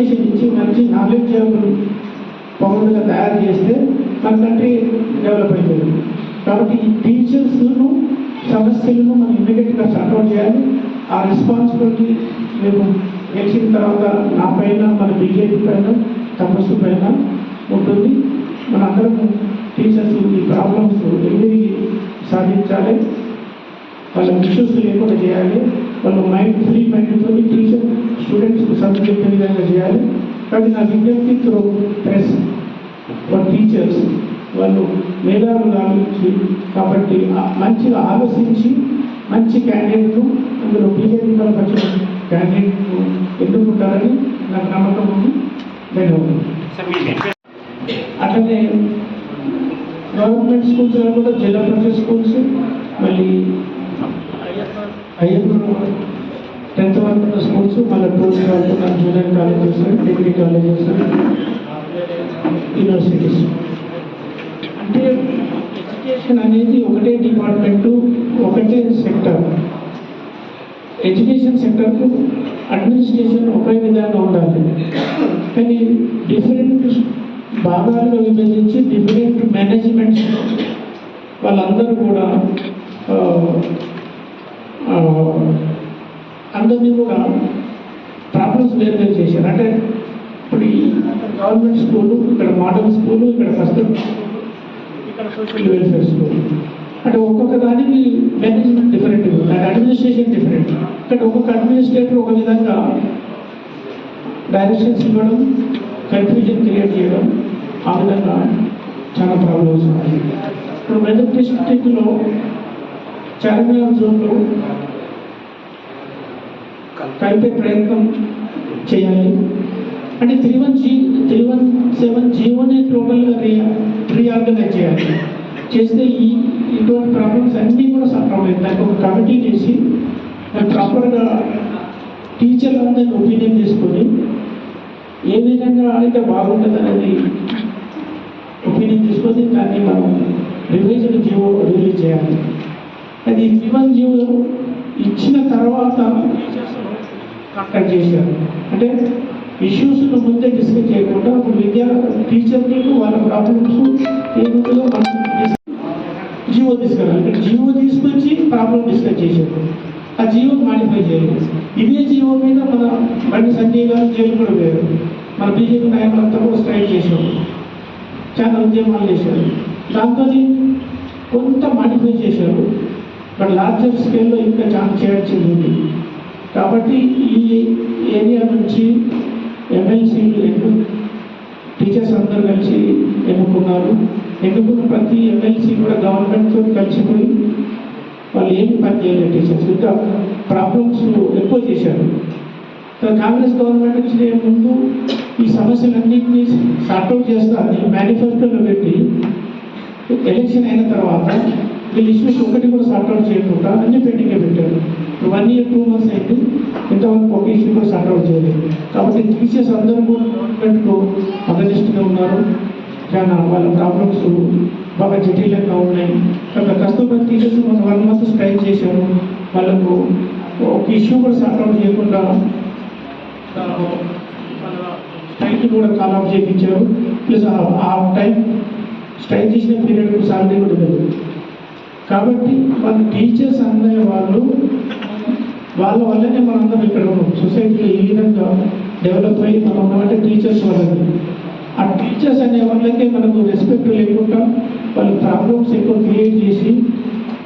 Education ఇచ్చి మంచి knowledge పౌరులుగా తయారు చేస్తే మన కంట్రీ డెవలప్ అవుతుంది. కాబట్టి ఈ టీచర్స్ను సమస్యలను మనం ఇమ్మీడియట్గా సార్ట్అవుట్ చేయాలి. ఆ రెస్పాన్సిబిలిటీ మేము గెలిచిన తర్వాత నా పైన మన బీజేపీ పైన తపస్సు పైన ఉంటుంది. మన అందరం టీచర్స్ ఈ ప్రాబ్లమ్స్ ఎన్ని సాధించాలి. వాళ్ళ ఇష్యూస్ లేకుండా చేయాలి. వాళ్ళ మైండ్ ఫ్రీ మైండ్తో టీచర్ స్టూడెంట్స్కి చదువు చెప్పే విధంగా చేయాలి. కానీ నా విజ్ఞప్తి త్రూ ప్రెస్ ఫర్ టీచర్స్ వాళ్ళు మేధావులు ఆలోచించి కాబట్టి మంచిగా ఆలోచించి మంచి క్యాండిడేట్ను అందులో బీజేపీ వచ్చిన క్యాండిడేట్ను ఎన్నుకుంటారని నాకు నమ్మకం ఉంది. ధన్యవాదాలు. సార్ అట్లనే గవర్నమెంట్ స్కూల్స్లో కూడా జిల్లా పరిషత్ స్కూల్స్ కాలేజెస్ మళ్ళీ పోస్ట్ వరకు junior colleges degree colleges universities. అంటే ఎడ్యుకేషన్ అనేది ఒకటే డిపార్ట్మెంట్ ఒకటే సెక్టర్. ఎడ్యుకేషన్ సెక్టర్కు అడ్మినిస్ట్రేషన్ ఒకే విధంగా ఉండాలి. కానీ డిఫరెంట్ భాగాలుగా విభజించి డిఫరెంట్ మేనేజ్మెంట్స్ వాళ్ళందరూ కూడా అందరినీ కూడా ప్రాబ్లమ్స్ వేరు చేశారు. అంటే ఇప్పుడు గవర్నమెంట్ స్కూలు ఇక్కడ మోడల్ స్కూలు ఇక్కడ ఫస్ట్ ఇక్కడ సోషల్ వెల్ఫేర్ స్కూల్ అంటే ఒక్కొక్క దానికి management different and administration different ఇక్కడ ఒక్కొక్క అడ్మినిస్ట్రేటర్ ఒక విధంగా డైరెక్షన్స్ ఇవ్వడం కన్ఫ్యూజన్ క్రియేట్ చేయడం ఆ విధంగా చాలా ప్రాబ్లమ్స్ ఉన్నాయి ఇప్పుడు మెదక్ డిస్ట్రిక్ట్లో చార్మినార్ జోన్లో కలిపే ప్రయత్నం చేయాలి. అంటే three one G three one seven జీవోని టోటల్గా రీ రీఆర్గనైజ్ చేయాలి. చేస్తే ఈ ఇటువంటి ప్రాబ్లమ్స్ అన్నీ కూడా సాల్వ్ అవుతాయి దానికి ఒక కమిటీ చేసి ప్రాపర్గా టీచర్లందరినీ ఒపీనియన్ తీసుకొని ఏ విధంగా అయితే బాగుంటుంది అనేది ఒపీనియన్ తీసుకొని దాన్ని మనం రివైజ్డ్ జీవో రిలీజ్ చేయాలి. అది జీవన్ జీవో ఇచ్చిన తర్వాత కాంటాక్ట్ చేశారు. అంటే ఇష్యూస్ ముందే డిస్కస్ చేయకుండా విద్యా టీచర్ని వాళ్ళ ప్రాబ్లమ్స్ ఏముందో మనం జియో తీసుకురాలి. అంటే జియో తీసుకొచ్చి ప్రాబ్లం డిస్కస్ చేశారు. ఆ జియో మాడిఫై చేయాలి. ఇదే జియో మీద మన బండి సంజయ్ గారు జైలు కూడా పోయారు. మన బీజేపీ నాయకులంతా కూడా స్ట్రైక్ చేశారు. చాలా ఉద్యమాలు చేశారు. దాంతో కొంత మాడిఫై చేశారు. బట్ లార్జర్ స్కేల్లో ఇంకా చాలా చేయాల్సింది ఉంది. కాబట్టి ఈ ఏరియా నుంచి ఎమ్మెల్సీలు ఎన్ను టీచర్స్ అందరూ కలిసి ఎన్నుకున్నారు. ఎన్నుకున్న ప్రతి ఎమ్మెల్సీ కూడా గవర్నమెంట్తో కలిసిపోయి వాళ్ళు ఏమి పని చేయలేదు టీచర్స్. ఇంకా ప్రాబ్లమ్స్ ఎక్కువ చేశారు. కాంగ్రెస్ గవర్నమెంట్ వచ్చిన ముందు ఈ సమస్యలన్నింటినీ సార్ట్అవుట్ చేస్తారని మేనిఫెస్టోలో పెట్టి ఎలక్షన్ అయిన తర్వాత వీళ్ళు ఇష్యూస్ ఒకటి కూడా సార్ట్అవుట్ చేయకుండా అన్ని పెండింగ్ పెట్టారు. వన్ ఇయర్ టూ మంత్స్ అయింది. ఇంతవరకు ఒక ఇష్యూ కూడా సార్ట్అవుట్ చేయలేదు. కాబట్టి టీచర్స్ అందరూ కూడా గవర్నమెంట్కు అగనిస్ట్గా ఉన్నారు. కానీ వాళ్ళ ప్రాబ్లమ్స్ బాగా జటిలంగా ఉన్నాయి. కాబట్టి కష్టపడి టీచర్స్ ఒక వన్ మంత్ స్ట్రైక్ చేశారు. వాళ్ళకు ఒక ఇష్యూ కూడా సార్ట్అవుట్ చేయకుండా స్ట్రైక్ కూడా కాల్ ఆఫ్ చేయించారు ప్లస్ ఆ- టైం స్ట్రైక్ చేసిన పీరియడ్ సాలరీ కూడా లేదు కాబట్టి వాళ్ళ టీచర్స్ అనే వాళ్ళు వాళ్ళ వల్లనే మనందరం ఇక్కడ ఉన్నాం. సొసైటీలో ఈ విధంగా డెవలప్ అయ్యి మనం ఉన్నామంటే టీచర్స్ వల్లనే ఆ టీచర్స్ అనే వాళ్ళకే మనకు రెస్పెక్ట్ లేకుండా వాళ్ళ ప్రాబ్లమ్స్ ఎక్కువ క్రియేట్ చేసి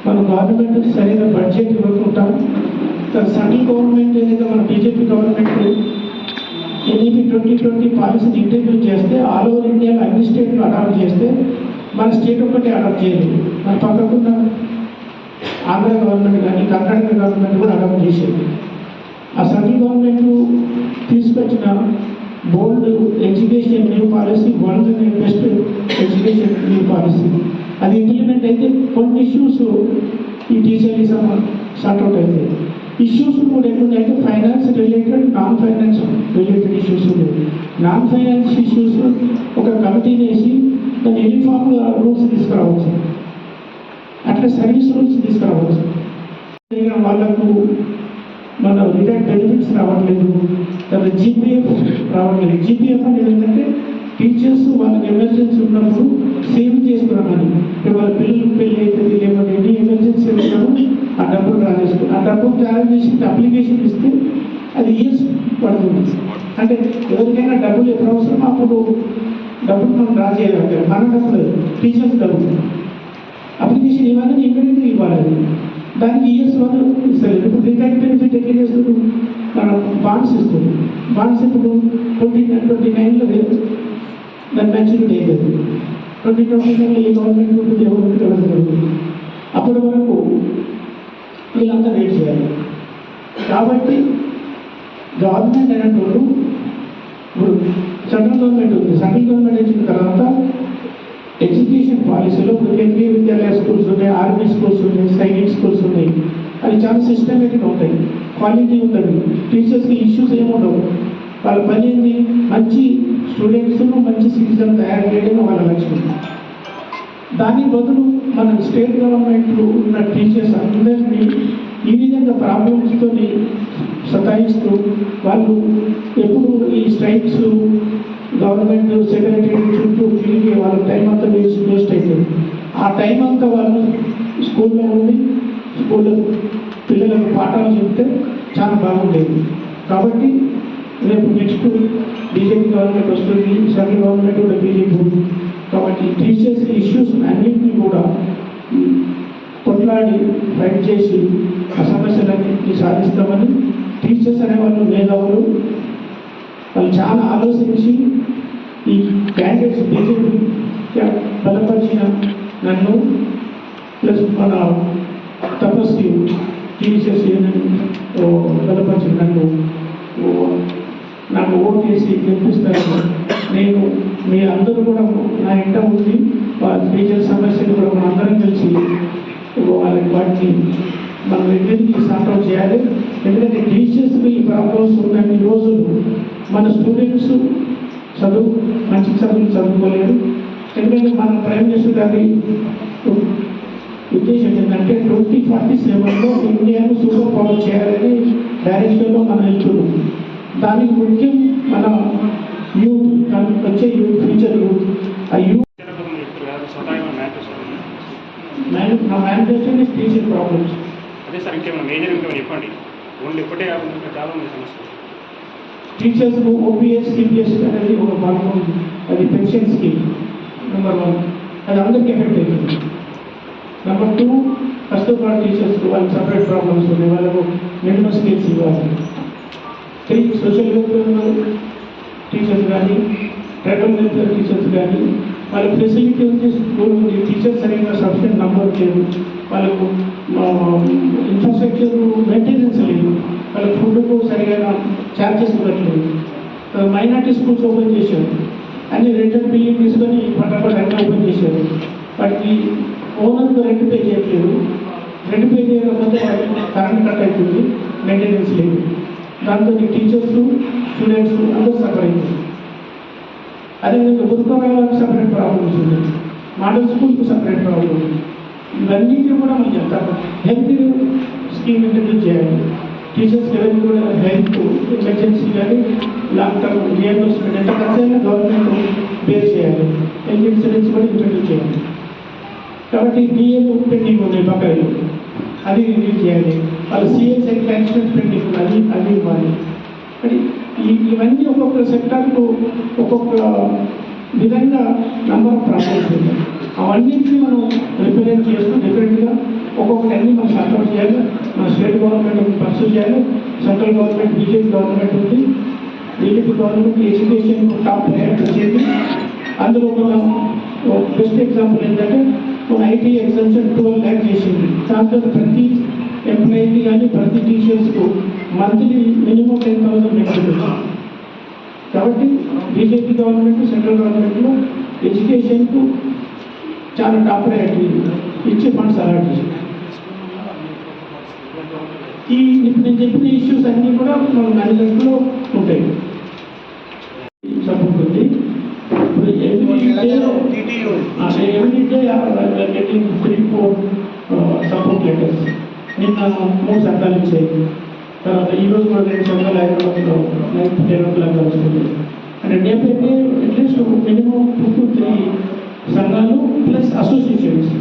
మన గవర్నమెంట్ సరైన బడ్జెట్ ఇవ్వకుండా సెంట్రల్ గవర్నమెంట్ ఏదైతే మన BJP government NEP twenty twenty పాలసీని ఇంట్రడ్యూస్ చేస్తే ఆల్ ఓవర్ ఇండియాలో అన్ని స్టేట్లు అడాప్ట్ చేస్తే మన స్టేట్ ఒక్కటే అడాప్ట్ చేయలేదు మన పక్కకుండా ఆంధ్ర గవర్నమెంట్ కానీ కర్ణాటక గవర్నమెంట్ కూడా అడాప్ట్ చేసేది ఆ సెంట్రల్ గవర్నమెంట్ తీసుకొచ్చిన bold education new policy world best education new policy. అది ఇంప్లిమెంట్ అయితే కొన్ని ఇష్యూస్ ఈ టీచర్లిజం సార్ట్అవుట్ అవుతాయి ఇష్యూస్ కూడా ఎట్లున్నాయంటే finance related non finance related issues ఉన్నాయి. నాన్ ఫైనాన్స్ ఇష్యూస్ ఒక కమిటీని వేసి దాన్ని యూనిఫామ్గా రూల్స్ తీసుకురావచ్చు. అట్లా సర్వీస్ రూల్స్ తీసుకురావచ్చు. వాళ్ళకు మన రిటైర్డ్ బెనిఫిట్స్ రావట్లేదు. తర్వాత జీపీఎఫ్ రావట్లేదు. జీపీఎఫ్ అనేది ఏంటంటే టీచర్స్ వాళ్ళకి ఎమర్జెన్సీ ఉన్నప్పుడు సేవ్ చేసుకున్నామని వాళ్ళ పిల్లలు పెళ్ళి అవుతుంది లేకపోతే ఎన్ని ఎమర్జెన్సీ ఉన్నారో ఆ డబ్బులు డ్రా ఆ డబ్బులు జారీ చేసి అప్లికేషన్ ఇస్తే అది ఇయర్స్ పడుతుంది. అంటే ఎవరికైనా డబ్బులు ఎప్పుడు అవసరం అప్పుడు డబ్బులు మనం డ్రా చేయాలి. మన డబ్బులు టీచర్స్ డబ్బులు. అప్లికేషన్ ఇవ్వాలని ఇమీడియట్గా ఇవ్వాలి అది. దానికి ఇయర్స్ వాళ్ళు ఇస్తారు ఇప్పుడు రిటైర్డ్ బెనిఫిట్ ఎట్లా చేస్తారు మనం బాండ్స్ ఇస్తుంది. బాండ్స్ ఇప్పుడు ట్వంటీ ట్వంటీ నైన్లో దాని మెచ్యూరిటీ అవుతుంది ట్వంటీ ట్వంటీ నైన్లో ఈ గవర్నమెంట్ ఉంటుంది ఎవరు ఉంటుంది అప్పటి వరకు వీళ్ళంతా వెయిట్ చేయాలి. కాబట్టి గవర్నమెంట్ అనేటువంటి ఇప్పుడు సెంట్రల్ గవర్నమెంట్ ఉంది. సెంట్రల్ గవర్నమెంట్ వచ్చిన తర్వాత ఎడ్యుకేషన్ పాలసీలో ఇప్పుడు కేంద్రీయ విద్యాలయ స్కూల్స్ ఉన్నాయి ఆర్మీ స్కూల్స్ ఉన్నాయి సైనిక్ స్కూల్స్ ఉన్నాయి. అవి చాలా సిస్టమేటిక్ ఉంటాయి. క్వాలిటీ ఉంటుంది టీచర్స్కి ఇష్యూస్ ఏముండవు వాళ్ళ పని ఏంటి మంచి స్టూడెంట్స్ను మంచి సిటిజన్ తయారు చేయడమే వాళ్ళ లక్ష్యం. దాని బదులు మన స్టేట్ గవర్నమెంట్లో ఉన్న టీచర్స్ అందరినీ ఈ విధంగా ప్రాబ్లమ్స్తో సతాయిస్తూ వాళ్ళు ఎప్పుడు ఈ స్ట్రైక్స్ గవర్నమెంట్ సెక్రటరీ చుట్టూ తిరిగి వాళ్ళ టైం అంతా వేస్ట్ వేస్ట్ అవుతుంది ఆ టైం అంతా వాళ్ళు స్కూల్లో ఉండి స్కూల్లో పిల్లలకు పాఠాలు చెప్తే చాలా బాగుండేది. కాబట్టి రేపు నెక్స్ట్ బీజేపీ గవర్నమెంట్ వస్తుంది సెంట్రల్ గవర్నమెంట్ కూడా బీజేపీ కాబట్టి టీచర్స్ ఇష్యూస్ అన్నింటినీ కూడా కొట్లాడి ఫైట్ చేసి ఆ సమస్యలన్నింటినీ సాధిస్తామని టీచర్స్ అనే వాళ్ళు మేధావులు వాళ్ళు చాలా ఆలోచించి ఈ క్యాండిడేట్స్ బీజేపీ బలపరిచిన నన్ను ప్లస్ మన తపస్వి టీచర్స్ బలపరిచిన నన్ను ఓ, నాకు ఓట్ చేసి గెలిపిస్తారు నేను మీ అందరూ కూడా నా ఇంట ఉంది టీచర్ సమస్యలు కూడా మన అందరం కలిసి వాళ్ళకి వాటిని మనం ఎక్కడికి సాల్వ్ చేయాలి. ఎందుకంటే టీచర్స్కి ఈ ప్రాబ్లమ్స్ ఉన్న రోజులు మన స్టూడెంట్స్ చదువు మంచి చదువులు చదువుకోలేదు. ఎందుకంటే మనం ప్రైమ్ చేసేదాన్ని ఉద్దేశం ఏంటంటే ట్వంటీ ఫార్టీ సెవెన్లో ఇండియాను సూపర్ పవర్ చేయాలని డైరెక్షన్లో మనం వెళ్తున్నాం దానికి ముఖ్యం మన యూత్ దానికి వచ్చే యూత్ ఫ్యూచర్ యూత్. ఆ యూత్ మ్యాను నా మ్యానుఫ్యాక్చరింగ్ ఇస్ ప్రాబ్లమ్స్ అదే సార్ ఇంకేమైనా మేజర్ ఇంకేమైనా చెప్పండి. ఓన్లీ ఒకటే కాకుండా చాలా ఉన్నాయి సమస్యలు టీచర్స్ ఓపీఎస్ సిపిఎస్ అనేది ఒక భాగం ఉంది. అది పెన్షన్ స్కీమ్ నెంబర్ వన్ అది అందరికీ ఎఫెక్ట్ అవుతుంది నెంబర్ టూ కష్టపడే టీచర్స్ వాళ్ళకి సపరేట్ ప్రాబ్లమ్స్ ఉన్నాయి వాళ్ళకు మినిమం స్కిల్స్ ఇవ్వాలి త్రీ సోషల్ వెల్ఫేర్ టీచర్స్ కానీ ట్రైబల్ వెల్ఫేర్ టీచర్స్ కానీ వాళ్ళకి ఫెసిలిటీ ఉంది స్కూల్ ఉంది టీచర్స్ సరిగ్గా సఫిషియెంట్ నంబర్ లేదు వాళ్ళకు ఇన్ఫ్రాస్ట్రక్చర్ మెయింటెనెన్స్ లేదు. వాళ్ళ ఫుడ్కు సరిగా ఛార్జెస్ ఉండట్లేదు. మైనార్టీ స్కూల్స్ ఓపెన్ చేశారు. అన్ని రెంటల్ బిల్డింగ్ తీసుకొని పట్టపడి అన్నీ ఓపెన్ చేశారు. వాటికి ఓనర్కు రెంట్ పే చేయట్లేదు. రెంట్ పే చేయకపోతే కరెంట్ కట్ అవుతుంది మెయింటెనెన్స్ లేదు. దాంతో టీచర్స్ స్టూడెంట్స్ అందరూ సఫర్ అయింది అదేవిధంగా గురుకులాలకు సపరేట్ ప్రాబ్లమ్స్ ఉంది మోడల్ స్కూల్కి సపరేట్ ప్రాబ్లమ్ ఉంది కూడా మనం చెప్తాం హెల్త్ స్కీమ్ ఇంట్రడ్యూస్ చేయాలి. టీచర్స్ ఎవరికి కూడా హెల్త్ ఎమర్జెన్సీ కానీ లాంగ్ టర్మ్ రియంబర్స్మెంట్ ఎంత ఖర్చైనా గవర్నమెంట్ బేర్ చేయాలి హెల్త్ ఇన్సూరెన్స్ కూడా ఇంట్రడ్యూస్ చేయాలి కాబట్టి డిఎల్ పెండింగ్ ఉన్నాయి బకాయిలు అది రిలీజ్ చేయాలి. వాళ్ళు సిఎస్ యాక్సిడెంట్ పెండింగ్ అది అది ఇవ్వాలి. మరి ఇవన్నీ ఒక్కొక్క సెక్టార్కు ఒక్కొక్క విధంగా నంబర్ ఆఫ్ ప్రాబ్లమ్స్ ఉన్నాయి. అవన్నింటినీ మనం రిప్రజెంట్ చేస్తూ డిఫరెంట్గా ఒక్కొక్కటి అన్ని మనం సపోర్ట్ చేయాలి. స్టేట్ గవర్నమెంట్ పర్సూ చేయాలి సెంట్రల్ గవర్నమెంట్ బీజేపీ గవర్నమెంట్ ఉంది. BJP government education top priority వచ్చేది. అందులో ఒక బెస్ట్ ఎగ్జాంపుల్ ఏంటంటే మన ఐటీ ఎగ్జామ్షన్ ట్వెల్వ్ ల్యాక్ చేసింది. దాంతో ప్రతి ఎంప్లాయీకి కానీ ప్రతి టీచర్స్కు monthly minimum ten thousand benefit కాబట్టి బీజేపీ గవర్నమెంట్ సెంట్రల్ గవర్నమెంట్లో ఎడ్యుకేషన్కు చాలా టాప్ ప్రయారిటీ ఇచ్చే ఫండ్స్ అలాట్ చేసింది. ఈ నేను చెప్పిన ఇష్యూస్ అన్నీ కూడా మన మేనేజ్మెంట్లో ఉంటాయి. ఇప్పుడు every day day getting three four support letters నిన్న మూడు చట్టాలు ఇచ్చాయి. తర్వాత ఈ రోజు కూడా రెండు సంఘాలు హైదరాబాద్లో నైట్ టెన్ ఓ క్లాక్ వస్తుంది. అంటే డేపైతే at least minimum two to three సంఘాలు ప్లస్ అసోసియేషన్స్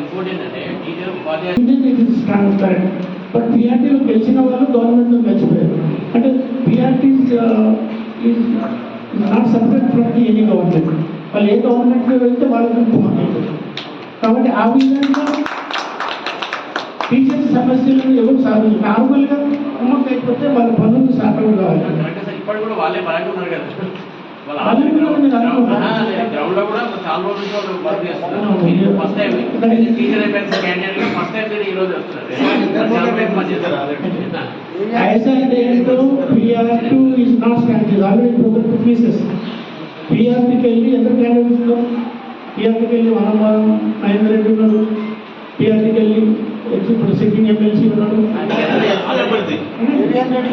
ఇంకోటి ఏంటంటే టీచర్ బట్ గెలిచిన వాళ్ళు గవర్నమెంట్లో గెలిచిపోయారు. అంటే PRT is not separate from the any government వాళ్ళు ఏ గవర్నమెంట్లో వెళ్తే వాళ్ళకి కాబట్టి ఆ విధంగా టీచర్స్ సమస్యలను ఎవరు సాధన నార్మల్గా కుమ్మక్కైపోతే వాళ్ళ పనులు సాధన కావాలి కూడా వాళ్ళే బలంగా ఉన్నారు కదా. వాళ్ళ వాళ్ళు కూడా వర్క్ చేస్తున్నారు. మీరు ఫస్ట్ టైం టీచర్ అయిపోయిన క్యాండిడేట్ ఫస్ట్ టైం మీరు ఈ రోజు వస్తున్నారు.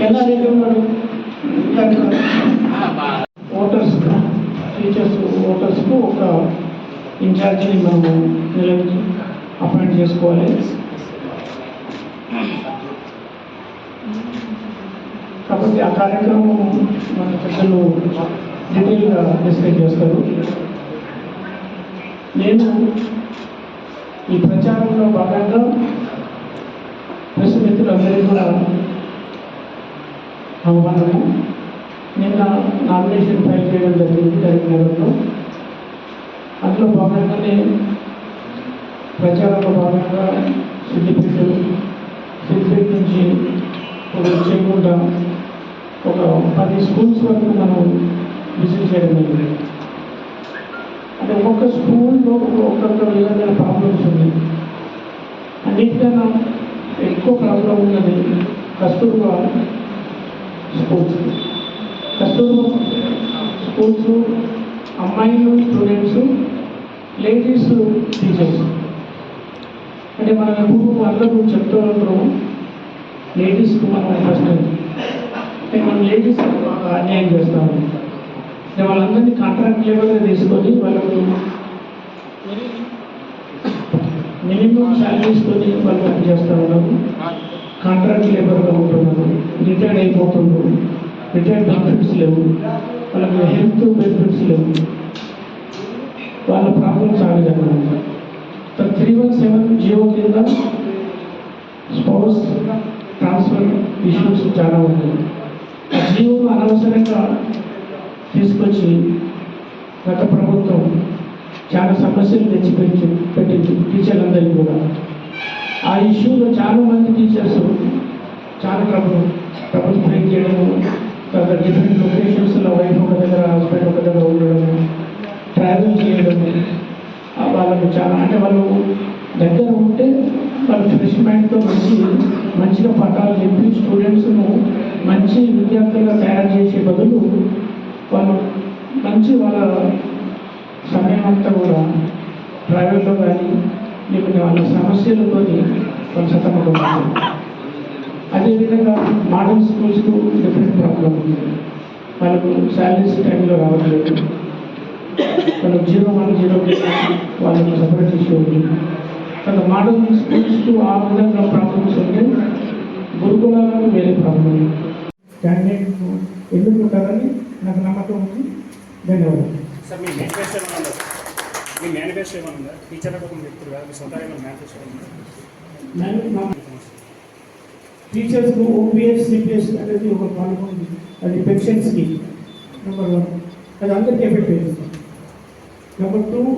ఎలా ఉన్నాడు. ఓటర్స్ ఒక ఇన్ఛార్జిని మేము నిలబెట్టి అపాయింట్ చేసుకోవాలి. కాబట్టి ఆ కార్యక్రమం మన ప్రజలు డీటెయిల్గా డిస్కస్ చేస్తారు. నేను ఈ ప్రచారంలో భాగంగా ప్రెస్ మిత్రులందరికీ కూడా ఆహ్వానము. నిన్న నామినేషన్ ఫైల్ చేయడం జరిగింది కరీంనగర్లో అందులో భాగంగానే ప్రచారంలో భాగంగా సిద్దిపేట సిద్దిపేట నుంచి ఒక చేయకుండా ఒక పది స్కూల్స్ వరకు మనం విజిట్ చేయడం జరిగింది. అంటే ఒక్కొక్క స్కూల్లో ఒక్కొక్క విధమైన ప్రాబ్లమ్స్ ఉంది అన్నిటికన్నా ఎక్కువ ప్రాబ్లం ఉన్నది కస్తూర్బా స్కూల్స్. కస్తూర్బా స్కూల్స్ అమ్మాయిలు స్టూడెంట్స్ లేడీస్ టీచర్స్. అంటే మనం ఎప్పుడు అందరూ చెప్తూ ఉంటారు లేడీస్కు మనం ఫస్ట్ అంటే మనం లేడీస్ అన్యాయం చేస్తాము. అంటే వాళ్ళందరినీ కాంట్రాక్ట్ లెవెల్గా తీసుకొని వాళ్ళకు మినిమం శాలరీస్కొని వాళ్ళు పని చేస్తూ ఉన్నాము కాంట్రాక్ట్ లేబర్గా ఉంటున్నారు. రిటైర్డ్ అయిపోతున్నారు. రిటైర్డ్ బెనిఫిట్స్ లేవు. వాళ్ళకి హెల్త్ బెనిఫిట్స్ లేవు. వాళ్ళ ప్రాబ్లమ్స్ ఆ విధంగా ఉన్నాయి. త్రీ వన్ సెవెన్ జియో కింద స్పౌస్ ట్రాన్స్ఫర్ ఇష్యూస్ చాలా ఉన్నాయి. ఆ జియోను అనవసరంగా తీసుకొచ్చి గత ప్రభుత్వం చాలా సమస్యలు తెచ్చిపెట్టి పెట్టింది టీచర్లందరికీ కూడా. ఆ ఇష్యూలో చాలా మంది టీచర్స్ చాలా ట్రబుల్ ట్రబుల్ బ్రేక్ చేయడము తర్వాత డిఫరెంట్ లొకేషన్స్లో వైఫ్ ఒక దగ్గర హస్బెండ్ ఒక దగ్గర ఉండడము ట్రావెల్ చేయడము వాళ్ళకు చాలా అంటే వాళ్ళు దగ్గర ఉంటే వాళ్ళు ఫ్రెష్ మైండ్తో మంచి మంచిగా పట్టాలు చెప్పి స్టూడెంట్స్ను మంచి విద్యార్థులుగా తయారు చేసే బదులు వాళ్ళు మంచి వాళ్ళ సమయం అంతా కూడా ప్రైవేట్లో కానీ లేకుంటే వాళ్ళ సమస్యలతో వాళ్ళు సతమతమవుతారు. అదేవిధంగా మోడల్ స్కూల్స్కు డిఫరెంట్ ప్రాబ్లం ఉంది. వాళ్ళకు శాలరీస్ టైంలో రావట్లేదు. వాళ్ళకి జీరో వన్ జీరో వాళ్ళకి సపరేట్ ఇష్యూ ఉంది కానీ మోడల్ స్కూల్స్కు ఆ విధంగా ప్రాబ్లమ్స్ ఉంటే గురుకులాలకు వేరే ప్రాబ్లం ఉంది క్యాండిడేట్ ఎన్నుకుంటారని నాకు నమ్మకం ఉంది. ధన్యవాదాలు. సార్ మీ మేనిఫెస్టో ఏమైనా ఉందా? మీ మేనిఫెస్టో ఏమైనా ఉందా? టీచర్లకు ఒక వ్యక్తులు కాదు మీ సొంతంగా ఏమైనా మేనిఫెస్టో ఉందా? నేను మా టీచర్స్కు ఓపీఎస్ సిపిఎస్ అనేది ఒక ఉంది. అది పెన్షన్స్కి నెంబర్ వన్ అది అందరికీ ఎఫెక్ట్ అవుతుంది నెంబర్ టూ